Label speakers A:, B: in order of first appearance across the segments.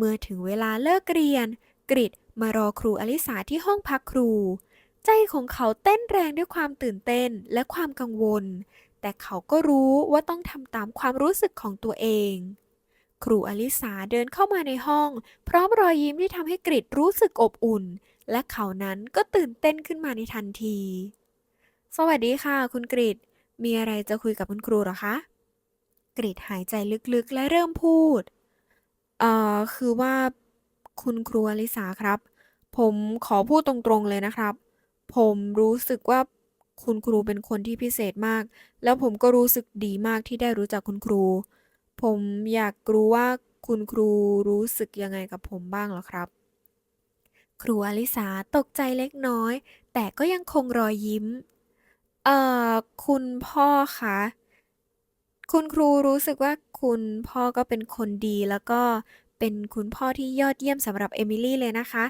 A: เมื่อถึงเวลาเลิกเรียน กริดมารอครูอลิสาที่ห้องพักครู ใจของเขาเต้นแรงด้วยความตื่นเต้นและความกังวล แต่เขาก็รู้ว่าต้องทำตามความรู้สึกของตัวเอง ครูอลิสาเดินเข้ามาในห้อง พร้อมรอยยิ้มที่ทำให้กริดรู้สึกอบอุ่น และเขานั้นก็ตื่นเต้นขึ้นมาในทันที สวัสดีค่ะ คุณกริดมีอะไรจะคุยกับคุณครูหรอคะ กริดหายใจลึกๆและเริ่มพูด เอ่อ คือว่าคุณครูอลิสาครับ ผมขอพูดตรงๆเลยนะครับ ผมรู้สึกว่าคุณครูเป็นคนที่พิเศษมาก แล้วผมก็รู้สึกดีมากที่ได้รู้จักคุณครู ผมอยากรู้ว่าคุณครูรู้สึกยังไงกับผมบ้างเหรอครับ ครูอลิสาตกใจเล็กน้อย แต่ก็ยังคงรอยยิ้ม เอ่อ คุณพ่อคะ คุณครูรู้สึกว่า คุณพ่อก็เป็นคนดี แล้วก็เป็นคุณพ่อที่ยอดเยี่ยมสำหรับเอมิลี่เลยนะคะ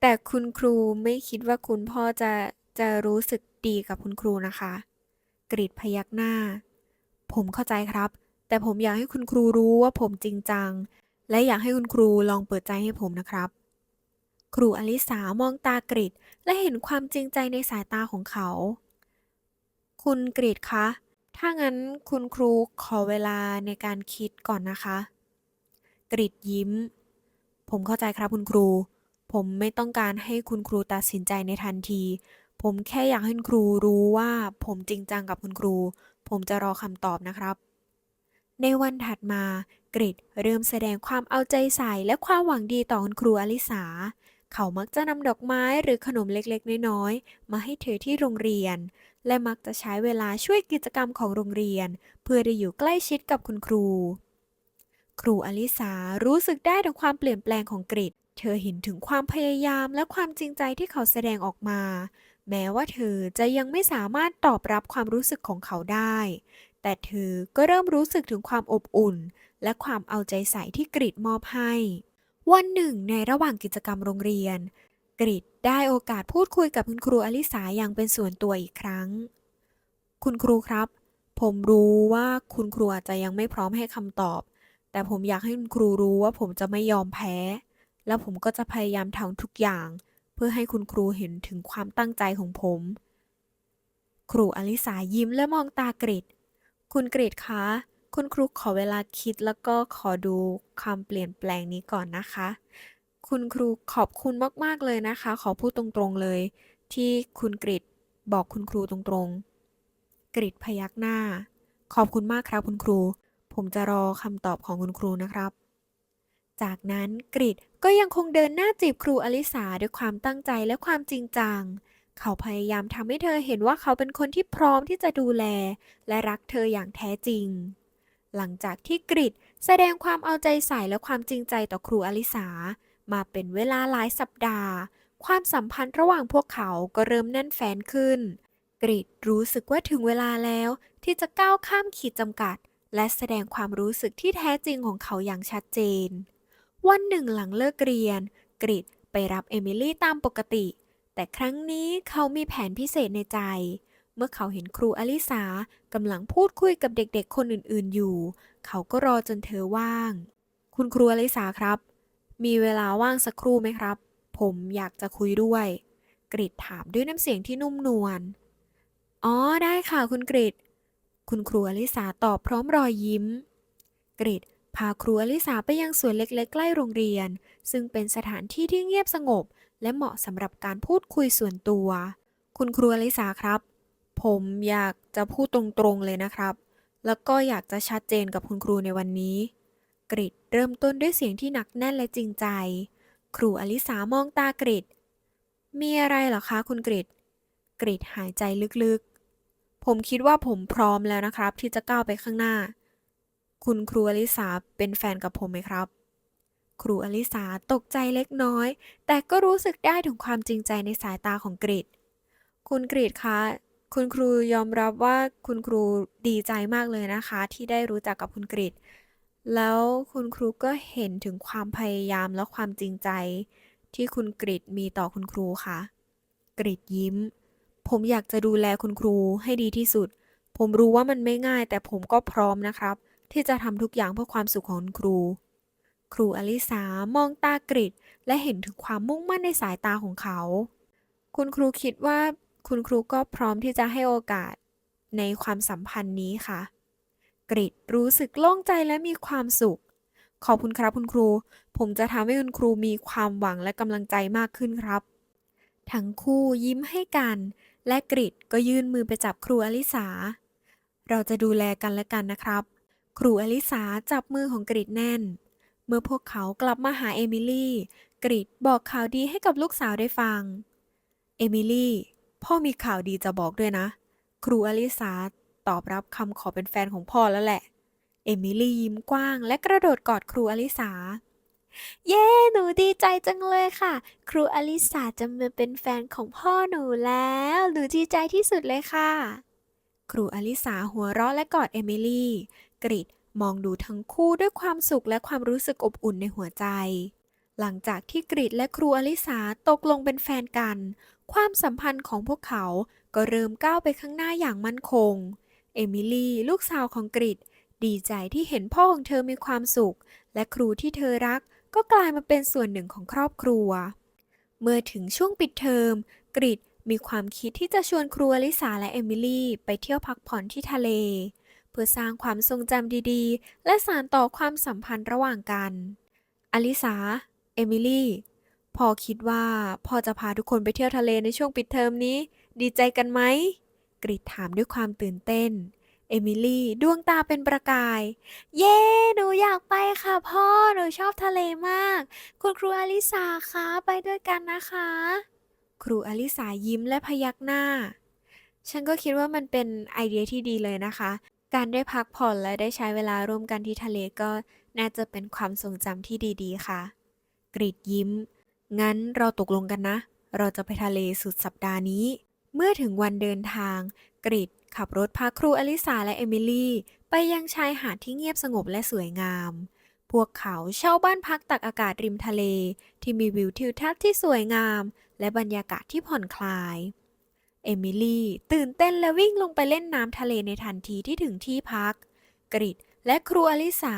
A: แต่คุณครูไม่คิดว่าคุณพ่อจะจะรู้สึกดีกับคุณครูนะคะ กริดพยักหน้า ผมเข้าใจครับ แต่ผมอยากให้คุณครูรู้ว่าผมจริงจัง และอยากให้คุณครูลองเปิดใจให้ผมนะครับ ครูอลิสามองตากริดและเห็นความจริงใจในสายตาของเขา คุณกริดคะ ถ้างั้นคุณครูขอเวลาในการคิดก่อนนะคะ กริดยิ้ม ผมเข้าใจครับคุณครู ผมไม่ต้องการให้คุณครูตัดสินใจในทันที ผมแค่อยากให้คุณครูรู้ว่าผมจริงจังกับคุณครู ผมจะรอคำตอบนะครับ ในวันถัดมากริดเริ่มแสดงความเอาใจใส่และความหวังดีต่อคุณครูอลิสา เขามักจะนำดอกไม้หรือขนมเล็กๆ น้อยๆ มาให้เธอที่โรงเรียน และมักจะใช้เวลาช่วยกิจกรรมของโรงเรียน เพื่อได้อยู่ใกล้ชิดกับคุณครู ครูอลิสารู้สึกได้ถึงความเปลี่ยนแปลงของกริดเธอเห็นถึงความพยายามและความจริงใจที่เขาแสดงออกมา แม้ว่าเธอจะยังไม่สามารถตอบรับความรู้สึกของเขาได้ แต่เธอก็เริ่มรู้สึกถึงความอบอุ่น และความเอาใจใส่ที่กริดมอบให้ วันหนึ่งในระหว่างกิจกรรมโรงเรียน กริดได้โอกาสพูดคุยกับคุณครูอลิสาอย่างเป็นส่วนตัวอีกครั้ง คุณครูครับ ผมรู้ว่าคุณครูอาจจะยังไม่พร้อมให้คำตอบ แต่ผมอยากให้คุณครูรู้ว่าผมจะไม่ยอมแพ้ และผมก็จะพยายามทำทุกอย่าง เพื่อให้คุณครูเห็นถึงความตั้งใจของผม ครูอลิสายิ้มและมองตากริดคุณกริดคะ คุณครูขอเวลาคิดแล้วก็ขอดูความเปลี่ยนแปลงนี้ก่อนนะคะ คุณครูขอบคุณมาก ๆ เลยนะคะ ขอพูดตรงๆเลย ที่คุณกริดบอกคุณครูตรงๆ กริดพยักหน้า ขอบคุณมากครับคุณครู ผมจะรอคำตอบของคุณครูนะครับ จากนั้นกริดก็ยังคงเดินหน้าจีบครูอลิสาด้วยความตั้งใจและความจริงจัง เขาพยายามทำให้เธอเห็นว่าเขาเป็นคนที่พร้อมที่จะดูแล และรักเธออย่างแท้จริง หลังจากที่กริดแสดงความเอาใจใส่และความจริงใจต่อครูอลิสา มาเป็นเวลาหลายสัปดาห์ ความสัมพันธ์ระหว่างพวกเขาก็เริ่มแน่นแฟนขึ้น กริดรู้สึกว่าถึงเวลาแล้ว ที่จะก้าวข้ามขีดจำกัด และแสดงความรู้สึกที่แท้จริงของเขาอย่างชัดเจน วันหนึ่งหลังเลิกเรียน กริดไปรับเอมิลี่ตามปกติ แต่ครั้งนี้เขามีแผนพิเศษในใจ เมื่อเขาเห็นครูอลิสากำลังพูดคุยกับเด็กๆ คนอื่นๆอยู่ เขาก็รอจนเธอว่าง คุณครูอลิสาครับ มีเวลาว่างสักครู่ไหมครับ ผมอยากจะคุยด้วย กริดถามด้วยน้ำเสียงที่นุ่มนวล อ๋อ ได้ค่ะคุณกริดคุณครูอลิสาตอบพร้อมรอยยิ้ม กริดพาครูอลิสาไปยังสวนเล็กๆ ใกล้โรงเรียน ซึ่งเป็นสถานที่ที่เงียบสงบ และเหมาะสำหรับการพูดคุยส่วนตัว คุณครูอลิสาครับ ผมอยากจะพูดตรงๆเลยนะครับ แล้วก็อยากจะชัดเจนกับคุณครูในวันนี้ กริด เริ่มต้นด้วยเสียงที่หนักแน่นและจริงใจ ครูอลิสามองตากริดมีอะไรหรอคะคุณกริดกริดหายใจลึกๆ ผมคิดว่าผมพร้อมแล้วนะครับ ที่จะก้าวไปข้างหน้า คุณครูอลิสาเป็นแฟนกับผมไหมครับ ครูอลิสาตกใจเล็กน้อย แต่ก็รู้สึกได้ถึงความจริงใจในสายตาของกริดคุณกริดคะ คุณครูยอมรับว่าคุณครูดีใจมากเลยนะคะ ที่ได้รู้จักกับคุณกริด แล้วคุณครูก็เห็นถึงความพยายามและความจริงใจ ที่คุณกริดมีต่อคุณครูค่ะ กริดยิ้ม ผมอยากจะดูแลคุณครูให้ดีที่สุด ผมรู้ว่ามันไม่ง่าย แต่ผมก็พร้อมนะครับ ที่จะทำทุกอย่างเพื่อความสุขของคุณครู ครูอลิสามองตากริดและเห็นถึงความมุ่งมั่นในสายตาของเขา คุณครูคิดว่าคุณครูก็พร้อมที่จะให้โอกาสในความสัมพันธ์นี้ค่ะ กริดรู้สึกโล่งใจและมีความสุข ขอบคุณครับคุณครู ผมจะทำให้คุณครูมีความหวังและกำลังใจมากขึ้นครับ ทั้งคู่ยิ้มให้กัน และกริดก็ยื่นมือไปจับครูอลิสา เราจะดูแลกันและกันนะครับ ครูอลิสาจับมือของกริดแน่น เมื่อพวกเขากลับมาหาเอมิลี่กริดบอกข่าวดีให้กับลูกสาวได้ฟัง เอมิลี่ พ่อมีข่าวดีจะบอกด้วยนะ ครูอลิสา ตอบรับคำขอเป็นแฟนของพ่อแล้วแหละ เอมิลี่ยิ้มกว้างและกระโดดกอดครูอลิสา เย้ หนูดีใจจังเลยค่ะ ครูอลิสาจะมาเป็นแฟนของพ่อหนูแล้ว หนูดีใจที่สุดเลยค่ะ ครูอลิสาหัวเราะและกอดเอมิลี่ กริดมองดูทั้งคู่ด้วยความสุขและความรู้สึกอบอุ่นในหัวใจ หลังจากที่กริดและครูอลิสาตกลงเป็นแฟนกัน ความสัมพันธ์ของพวกเขาก็เริ่มก้าวไปข้างหน้าอย่างมั่นคง เอมิลี่ลูกสาวของกริดดีใจที่เห็นพ่อของเธอมีความสุข และครูที่เธอรักก็กลายมาเป็นส่วนหนึ่งของครอบครัว เมื่อถึงช่วงปิดเทอม กริดมีความคิดที่จะชวนครูอลิสาและเอมิลี่ ไปเที่ยวพักผ่อนที่ทะเล เพื่อสร้างความทรงจำดีๆ และสานต่อความสัมพันธ์ระหว่างกัน อลิสา เอมิลี่พอคิดว่าพ่อจะพาทุกคนไปเที่ยวทะเลในช่วงปิดเทอมนี้ ดีใจกันไหม กริดถามด้วยความตื่นเต้น เอมิลี่ดวงตาเป็นประกาย เย้ หนูอยากไปค่ะพ่อ หนูชอบทะเลมาก คุณครูอลิสาคะไปด้วยกันนะคะ ครูอลิสายิ้มและพยักหน้า ฉันก็คิดว่ามันเป็นไอเดียที่ดีเลยนะคะ การได้พักผ่อนและได้ใช้เวลาร่วมกันที่ทะเลก็น่าจะเป็นความทรงจำที่ดีๆ ค่ะ กรีดยิ้ม งั้นเราตกลงกันนะ เราจะไปทะเลสุดสัปดาห์นี้ เมื่อถึงวันเดินทาง กริดขับรถพาครูอลิสาและเอมิลี่ ไปยังชายหาดที่เงียบสงบและสวยงาม พวกเขาเช่าบ้านพักตักอากาศริมทะเล ที่มีวิวทิวทัศน์ที่สวยงาม และบรรยากาศที่ผ่อนคลาย เอมิลี่ตื่นเต้นและวิ่งลงไปเล่นน้ำทะเลในทันทีที่ถึงที่พัก กริดและครูอลิสา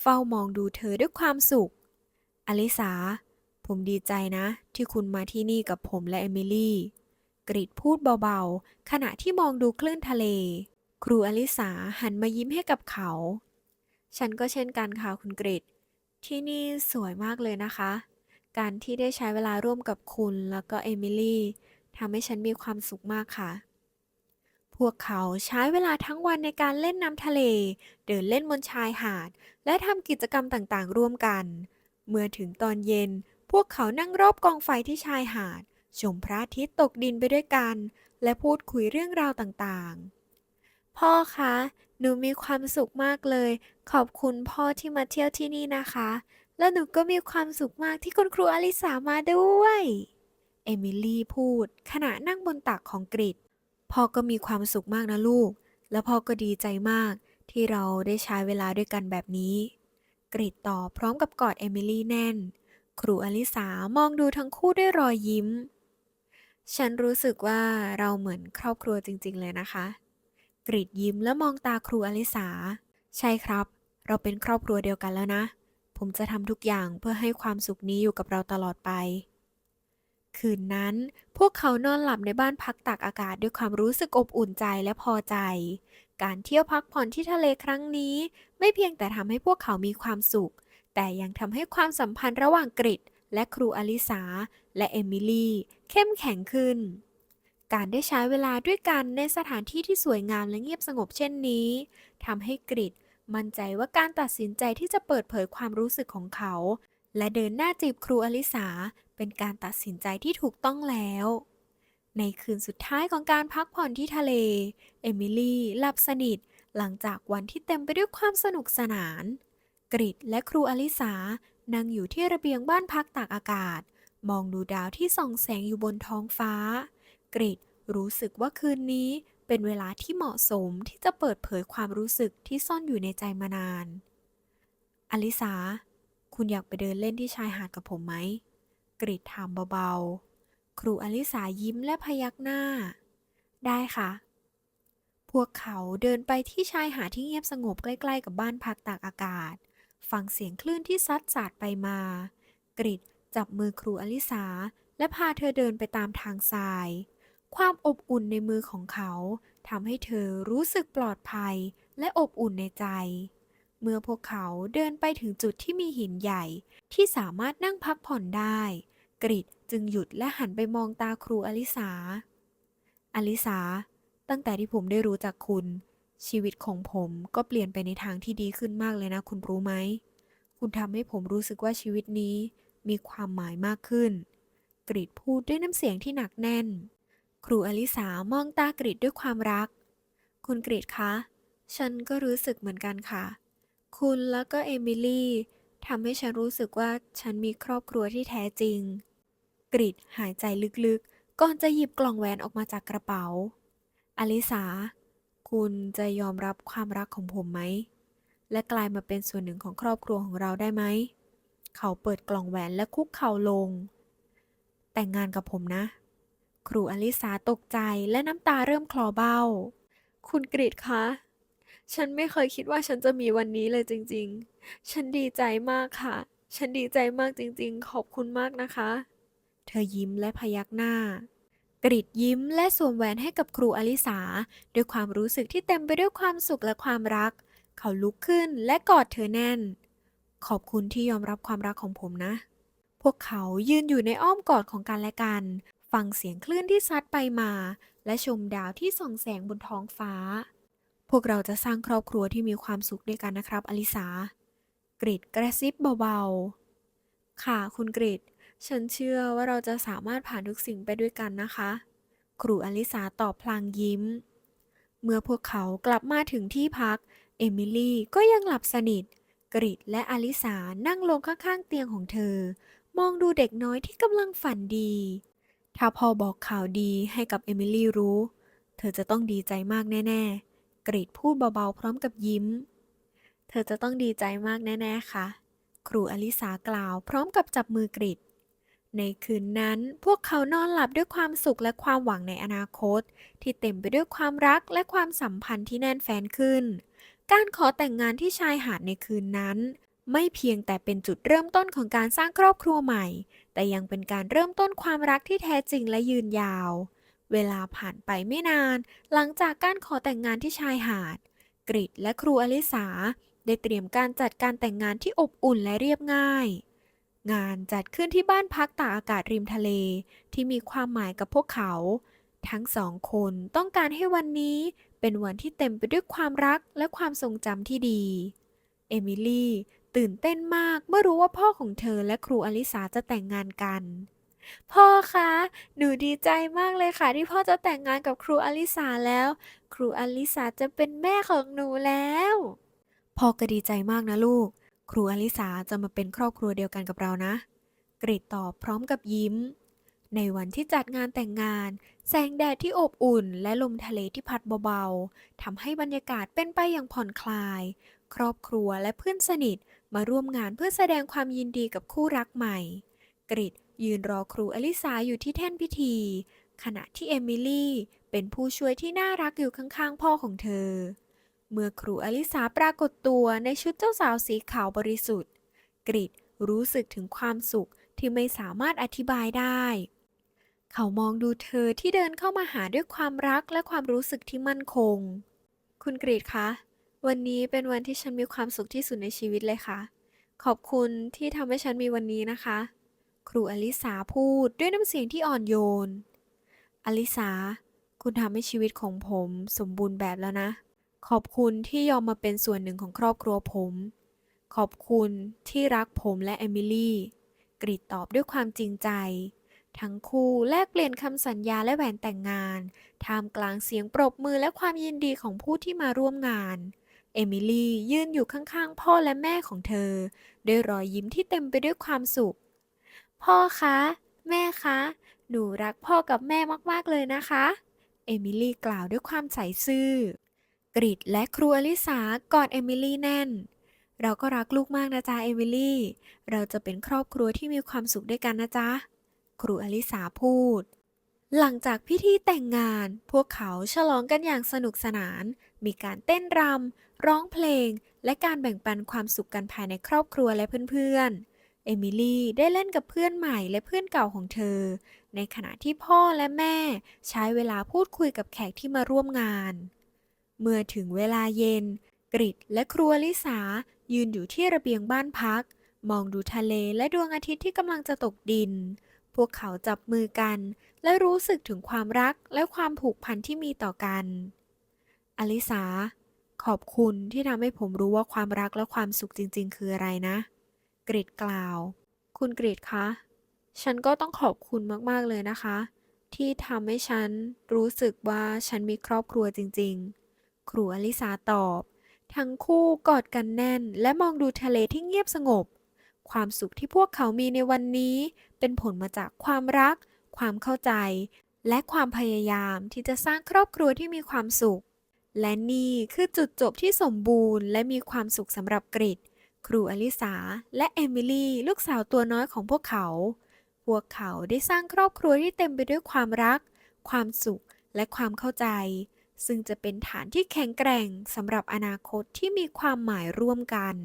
A: เฝ้ามองดูเธอด้วยความสุข อลิสา ผมดีใจนะ ที่คุณมาที่นี่กับผมและเอมิลี่ กริดพูดเบาๆ ขณะที่มองดูคลื่นทะเล ครูอลิสาหันมายิ้มให้กับเขา ฉันก็เช่นกันค่ะคุณกริดที่นี่สวยมากเลยนะคะ การที่ได้ใช้เวลาร่วมกับคุณแล้วก็เอมิลี่ทำให้ฉันมีความสุขมากค่ะ พวกเขาใช้เวลาทั้งวันในการเล่นน้ำทะเล เดินเล่นบนชายหาด และทำกิจกรรมต่างๆ ร่วมกัน เมื่อถึงตอนเย็น พวกเขานั่งรอบกองไฟที่ชายหาด ชมพระอาทิตย์ตกดินไปด้วยกัน และพูดคุยเรื่องราวต่างๆ พ่อคะ หนูมีความสุขมากเลย ขอบคุณพ่อที่มาเที่ยวที่นี่นะคะ แล้วหนูก็มีความสุขมากที่คุณครูอลิสามาด้วย เอมิลี่พูด ขณะนั่งบนตักของกริดพ่อก็มีความสุขมากนะลูก แล้วพ่อก็ดีใจมากที่เราได้ใช้เวลาด้วยกันแบบนี้ กริดตอบพร้อมกับกอดเอมิลี่แน่น ครูอลิสามองดูทั้งคู่ด้วยรอยยิ้ม ฉันรู้สึกว่าเราเหมือนครอบครัวจริง ๆ เลยนะคะ กริดยิ้มและมองตาครูอลิสา ใช่ครับ เราเป็นครอบครัวเดียวกันแล้วนะ ผมจะทำทุกอย่างเพื่อให้ความสุขนี้อยู่กับเราตลอดไป คืนนั้นพวกเขานอนหลับในบ้านพักตากอากาศด้วยความรู้สึกอบอุ่นใจและพอใจ การเที่ยวพักผ่อนที่ทะเลครั้งนี้ ไม่เพียงแต่ทำให้พวกเขามีความสุข แต่ยังทำให้ความสัมพันธ์ระหว่างกริดและครูอลิสาและเอมิลี่ เข้มแข็งขึ้น การได้ใช้เวลาด้วยกันในสถานที่ที่สวยงามและเงียบสงบเช่นนี้ทำให้กริดมั่นใจว่าการตัดสินใจที่จะเปิดเผยความรู้สึกของเขา และเดินหน้าจีบครูอลิสาเป็นการตัดสินใจที่ถูกต้องแล้ว ในคืนสุดท้ายของการพักผ่อนที่ทะเล เอมิลี่หลับสนิท หลังจากวันที่เต็มไปด้วยความสนุกสนาน กริดและครูอลิสานั่งอยู่ที่ระเบียงบ้านพักตากอากาศ มองดูดาวที่ส่องแสงอยู่บนท้องฟ้า กริดรู้สึกว่าคืนนี้เป็นเวลาที่เหมาะสมที่จะเปิดเผยความรู้สึกที่ซ่อนอยู่ในใจมานาน อลิสา คุณอยากไปเดินเล่นที่ชายหาดกับผมไหม กริดถามเบาๆ ครูอลิสายิ้มและพยักหน้า ได้ค่ะ พวกเขาเดินไปที่ชายหาดที่เงียบสงบใกล้ ๆ กับบ้านพักตากอากาศ ฟังเสียงคลื่นที่ซัดสาดไปมา กริด จับมือครูอลิสา และพาเธอเดินไปตามทางทราย ความอบอุ่นในมือของเขาทำให้เธอรู้สึกปลอดภัยและอบอุ่นในใจ เมื่อพวกเขาเดินไปถึงจุดที่มีหินใหญ่ที่สามารถนั่งพักผ่อนได้ กริดจึงหยุดและหันไปมองตาครูอลิสา อลิสา ตั้งแต่ที่ผมได้รู้จักคุณ ชีวิตของผมก็เปลี่ยนไปในทางที่ดีขึ้นมากเลยนะคุณรู้ไหม คุณทำให้ผมรู้สึกว่าชีวิตนี้ มีความหมายมากขึ้น กริดพูดด้วยน้ำเสียงที่หนักแน่น ครูอลิสามองตากริดด้วยความรัก คุณกริดคะ ฉันก็รู้สึกเหมือนกันค่ะ คุณแล้วก็เอมิลี่ทำให้ฉันรู้สึกว่าฉันมีครอบครัวที่แท้จริง กริดหายใจลึกๆ ก่อนจะหยิบกล่องแหวนออกมาจากกระเป๋า อลิสา คุณจะยอมรับความรักของผมไหม และกลายมาเป็นส่วนหนึ่งของครอบครัวของเราได้ไหม เขาเปิดกล่องแหวนและคุกเข่าลง แต่งงานกับผมนะ ครูอลิสาตกใจและน้ำตาเริ่มคลอเบ้า คุณกริดคะ ฉันไม่เคยคิดว่าฉันจะมีวันนี้เลยจริง ๆ ฉันดีใจมากค่ะ ฉันดีใจมากจริง ๆ ขอบคุณมากนะคะ เธอยิ้มและพยักหน้ากริดยิ้มและสวมแหวนให้กับครูอลิสา ด้วยความรู้สึกที่เต็มไปด้วยความสุขและความรัก เขาลุกขึ้นและกอดเธอแน่น ขอบคุณที่ยอมรับความรักของผมนะ พวกเขายืนอยู่ในอ้อมกอดของกันและกัน ฟังเสียงคลื่นที่ซัดไปมา และชมดาวที่ส่องแสงบนท้องฟ้า พวกเราจะสร้างครอบครัวที่มีความสุขด้วยกันนะครับ อลิสากริดกระซิบเบาๆ ค่ะคุณกริดฉันเชื่อว่าเราจะสามารถผ่านทุกสิ่งไปด้วยกันนะคะ ครูอลิสาตอบพลางยิ้ม เมื่อพวกเขากลับมาถึงที่พัก เอมิลี่ก็ยังหลับสนิท กริดและอลิสานั่งลงข้างๆเตียงของเธอ มองดูเด็กน้อยที่กำลังฝันดี ถ้าพ่อบอกข่าวดีให้กับเอมิลี่รู้ เธอจะต้องดีใจมากแน่ๆ กริดพูดเบาๆพร้อมกับยิ้ม เธอจะต้องดีใจมากแน่ๆค่ะ ครูอลิสากล่าวพร้อมกับจับมือกริดในคืนนั้นพวกเขานอนหลับด้วยความสุขและความหวังในอนาคต ที่เต็มไปด้วยความรักและความสัมพันธ์ที่แน่นแฟ้นขึ้น การขอแต่งงานที่ชายหาดในคืนนั้น ไม่เพียงแต่เป็นจุดเริ่มต้นของการสร้างครอบครัวใหม่ แต่ยังเป็นการเริ่มต้นความรักที่แท้จริงและยืนยาว เวลาผ่านไปไม่นาน หลังจากการขอแต่งงานที่ชายหาด กริดและครูอลิสาได้เตรียมการจัดการแต่งงานที่อบอุ่นและเรียบง่าย งานจัดขึ้นที่บ้านพักตากอากาศริมทะเลที่มีความหมายกับพวกเขา ทั้งสองคนต้องการให้วันนี้ เป็นวันที่เต็มไปด้วยความรักและความทรงจำที่ดี เอมิลี่ตื่นเต้นมากเมื่อรู้ว่าพ่อของเธอและครูอลิสาจะแต่งงานกัน พ่อคะ หนูดีใจมากเลยค่ะ ที่พ่อจะแต่งงานกับครูอลิสาแล้ว ครูอลิสาจะเป็นแม่ของหนูแล้ว พ่อก็ดีใจมากนะลูก ครูอลิสาจะมาเป็นครอบครัวเดียวกันกับเรานะ กริดตอบพร้อมกับยิ้ม ในวันที่จัดงานแต่งงาน แสงแดดที่อบอุ่น และลมทะเลที่พัดเบาๆทำให้บรรยากาศเป็นไปอย่างผ่อนคลาย ครอบครัวและเพื่อนสนิทมาร่วมงานเพื่อแสดงความยินดีกับคู่รักใหม่ กริดยืนรอครูอลิสาอยู่ที่แท่นพิธี ขณะที่เอมิลี่เป็นผู้ช่วยที่น่ารักอยู่ข้างๆพ่อของเธอ เมื่อครูอลิสาปรากฏตัวในชุดเจ้าสาวสีขาวบริสุทธิ์ กริดรู้สึกถึงความสุขที่ไม่สามารถอธิบายได้ เขามองดูเธอที่เดินเข้ามาหาด้วยความรักและความรู้สึกที่มั่นคง คุณกรีดคะ วันนี้เป็นวันที่ฉันมีความสุขที่สุดในชีวิตเลยค่ะ ขอบคุณที่ทำให้ฉันมีวันนี้นะคะ ครูอลิสาพูดด้วยน้ำเสียงที่อ่อนโยน อลิสา คุณทำให้ชีวิตของผมสมบูรณ์แบบแล้วนะ ขอบคุณที่ยอมมาเป็นส่วนหนึ่งของครอบครัวผม ขอบคุณที่รักผมและเอมิลี่ กรีดตอบด้วยความจริงใจ ทั้งคู่แลกเปลี่ยนคำสัญญาและแหวนแต่งงาน ท่ามกลางเสียงปรบมือและความยินดีของผู้ที่มาร่วมงาน เอมิลี่ยืนอยู่ข้างๆ พ่อและแม่ของเธอ ด้วยรอยยิ้มที่เต็มไปด้วยความสุข พ่อคะ แม่คะ หนูรักพ่อกับแม่มากๆเลยนะคะ เอมิลี่กล่าวด้วยความใสซื่อ กริดและครูอลิสากอดเอมิลี่แน่น เราก็รักลูกมากนะจ๊ะเอมิลี่ เราจะเป็นครอบครัวที่มีความสุขด้วยกันนะจ๊ะ ครูอลิสาพูด หลังจากพิธีแต่งงาน พวกเขาฉลองกันอย่างสนุกสนาน มีการเต้นรำร้องเพลง และการแบ่งปันความสุขกันภายในครอบครัวและเพื่อนๆ เอมิลี่ได้เล่นกับเพื่อนใหม่และเพื่อนเก่าของเธอ ในขณะที่พ่อและแม่ใช้เวลาพูดคุยกับแขกที่มาร่วมงาน เมื่อถึงเวลาเย็น กริดและครัวลิสายืนอยู่ที่ระเบียงบ้านพักมองดูทะเลและดวงอาทิตย์ที่กำลังจะตกดิน พวกเขาจับมือกัน และรู้สึกถึงความรักและความผูกพันที่มีต่อกัน อลิสา ขอบคุณที่ทำให้ผมรู้ว่าความรักและความสุขจริง ๆ คืออะไรนะ กริดกล่าว คุณกริดคะ ฉันก็ต้องขอบคุณมากๆเลยนะคะ ที่ทำให้ฉันรู้สึกว่าฉันมีครอบครัวจริง ๆ ครูอลิสาตอบ ทั้งคู่กอดกันแน่น และมองดูทะเลที่เงียบสงบ ความสุขที่พวกเขามีในวันนี้ เป็นผลมาจากความรัก ความเข้าใจ และความพยายามที่จะสร้างครอบครัวที่มีความสุข และนี่คือจุดจบที่สมบูรณ์ และมีความสุขสำหรับกริดครูอลิสาและเอมิลี่ลูกสาวตัวน้อยของพวกเขา พวกเขาได้สร้างครอบครัวที่เต็มไปด้วยความรัก ความสุขและความเข้าใจ ซึ่งจะเป็นฐานที่แข็งแกร่งสำหรับอนาคตที่มีความหมายร่วมกัน